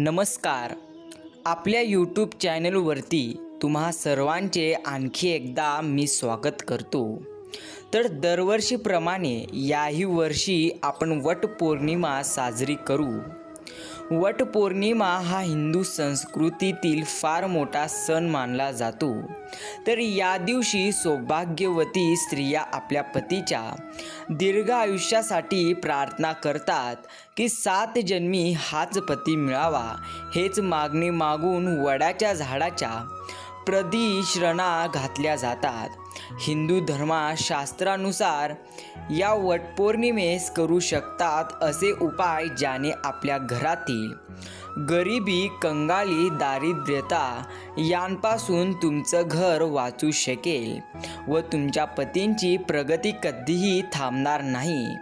नमस्कार. आपल्या यूट्यूब चॅनलवरती तुम्हा सर्वांचे आणखी एकदा मी स्वागत करतो. तर दरवर्षीप्रमाणे याही वर्षी आपण वटपौर्णिमा साजरी करू. वटपौर्णिमा हा हिंदू संस्कृतीतील फार मोठा सण मानला जातो. तर या दिवशी सौभाग्यवती स्त्रिया आपल्या पतीच्या दीर्घ आयुष्यासाठी प्रार्थना करतात की सात जन्मी हाच पती मिळावा हेच मागणी मागून वडाच्या झाडाच्या प्रदिश्रणा घातल्या जातात. हिंदू धर्मशास्त्रानुसार या वटपौर्णिमेस करू शकतात असे उपाय ज्याने आपल्या घरातील गरिबी कंगाली दारिद्र्यता यांपासून तुमचं घर वाचू शकेल व तुमच्या पतींची प्रगती कधीही थांबणार नाही.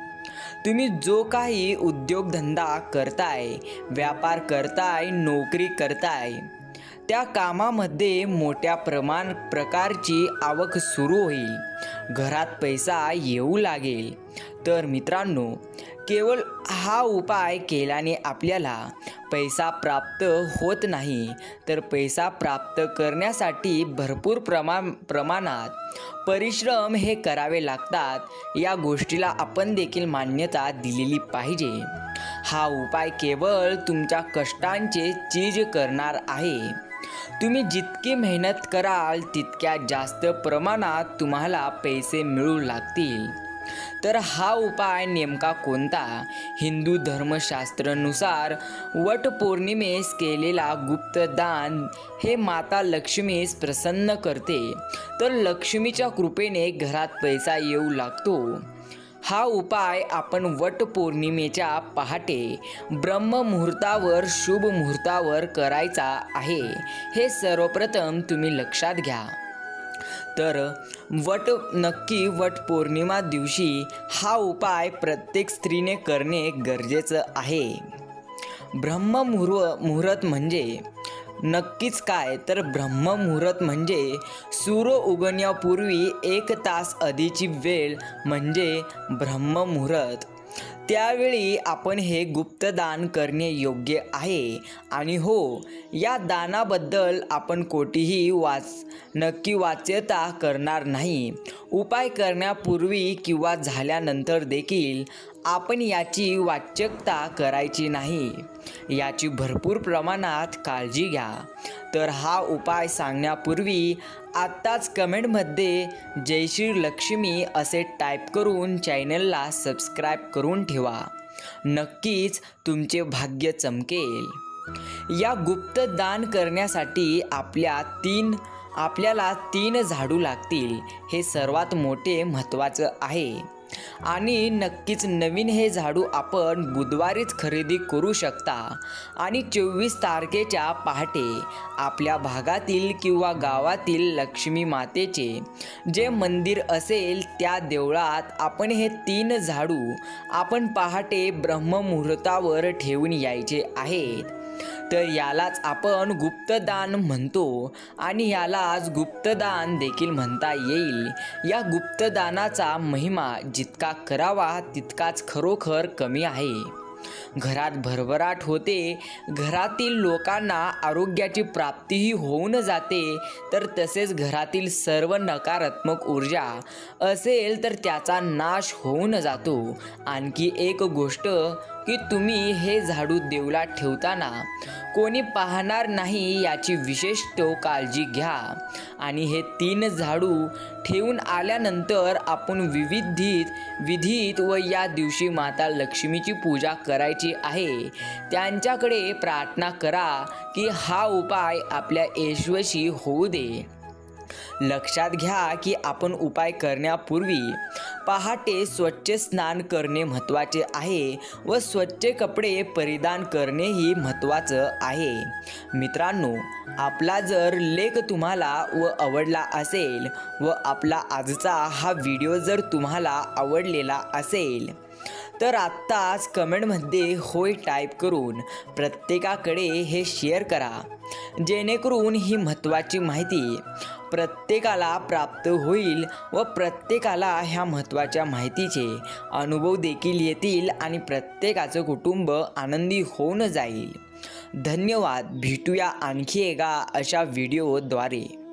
तुम्ही जो काही उद्योगधंदा करताय व्यापार करताय नोकरी करताय त्या कामामध्ये मोठ्या प्रमाण प्रकारची आवक सुरू होईल. घरात पैसा येऊ लागेल. तर मित्रांनो केवळ हा उपाय केल्याने आपल्याला पैसा प्राप्त होत नाही. तर पैसा प्राप्त करण्यासाठी भरपूर प्रमा प्रमाणात परिश्रम हे करावे लागतात. या गोष्टीला आपण देखील मान्यता दिलेली पाहिजे. हा उपाय केवळ तुमच्या कष्टांचे चीज करणार आहे. तुम्ही जितकी मेहनत कराल तितक्या जास्त प्रमाणात तुम्हाला पैसे मिळू लागतील. तर हा उपाय नेमका कोणता? हिंदू धर्मशास्त्रानुसार वटपौर्णिमेस केलेला गुप्तदान हे माता लक्ष्मीस प्रसन्न करते. तर लक्ष्मीच्या कृपेने घरात पैसा येऊ लागतो. हा उपाय आपण वटपौर्णिमेच्या पहाटे ब्रह्ममुहूर्तावर शुभ मुहूर्तावर करायचा आहे. हे सर्वप्रथम तुम्ही लक्षात घ्या. तर वट नक्की वटपौर्णिमा दिवशी हा उपाय प्रत्येक स्त्रीने करणे गरजेचं आहे. ब्रह्ममुहूर्त मुहूर्त म्हणजे नक्कीच काय? तर ब्रह्ममुहूर्त म्हणजे सूर्य उगवण्यापूर्वी एक तास आधीची वेळ म्हणजे ब्रह्ममुहूर्त. त्यावेळी आपण हे गुप्तदान करणे योग्य आहे. आणि हो या दानाबद्दल आपण कोठीही वाच नक्की वाच्यता करणार नाही. उपाय करण्यापूर्वी किंवा झाल्यानंतर देखील आपण याची वाच्यकता करायची नाही. याची भरपूर प्रमाणात काळजी घ्या. तर हा उपाय सांगण्यापूर्वी आत्ताच कमेंटमध्ये जय श्री लक्ष्मी असे टाईप करून चॅनलला सबस्क्राईब करून ठेवा. ठेवा नक्कीच तुमचे भाग्य चमकेल. या गुप्त दान करण्यासाठी आपल्या तीन आपल्याला तीन झाडू लागतील हे सर्वात मोठे महत्त्वाचं आहे. आणि नक्कीच नवीन हे झाडू आपण बुधवारीच खरेदी करू शकता. आणि चोवीस तारखेच्या पहाटे आपल्या भागातील किंवा गावातील लक्ष्मी मातेचे जे मंदिर असेल त्या देवळात आपण हे तीन झाडू आपण पहाटे ब्रह्ममुहूर्तावर ठेवून यायचे आहेत. तर यालाच आपण गुप्तदान म्हणतो आणि यालाच गुप्तदान देखील म्हणता येईल. या गुप्तदानाचा महिमा जितका करावा तितकाच खरोखर कमी आहे. घरात भरभराट होते घरातील लोकांना आरोग्याची प्राप्तीही होऊन जाते तर तसेच घरातील सर्व नकारात्मक ऊर्जा असेल तर त्याचा नाश होऊन जातो. आणखी एक गोष्ट की तुम्ही हे झाडू देवलात ठेवताना कोणी पाहणार नाही याची विशेषतो काळजी घ्या. आणि हे तीन झाडू ठेवून आल्यानंतर आपण विविधित विधीत व या दिवशी माता लक्ष्मीची पूजा करायची आहे. त्यांच्याकडे प्रार्थना करा की हा उपाय आपल्या यशस्वी होऊ दे. लक्षात घ्या की आपण उपाय करण्यापूर्वी पहाटे स्वच्छ स्नान करणे महत्त्वाचे आहे व स्वच्छ कपडे परिधान करणेही महत्त्वाचं आहे. मित्रांनो आपला जर लेख तुम्हाला व आवडला असेल व आपला आजचा हा व्हिडिओ जर तुम्हाला आवडलेला असेल तर आत्ताच कमेंटमध्ये होय टाईप करून प्रत्येकाकडे हे शेअर करा. जेणेकरून ही महत्त्वाची माहिती प्रत्येकाला प्राप्त होईल व प्रत्येकाला ह्या महत्त्वाच्या माहितीचे अनुभव देखील येतील आणि प्रत्येकाचं कुटुंब आनंदी होऊन जाईल. धन्यवाद. भेटूया आणखी एका अशा व्हिडिओद्वारे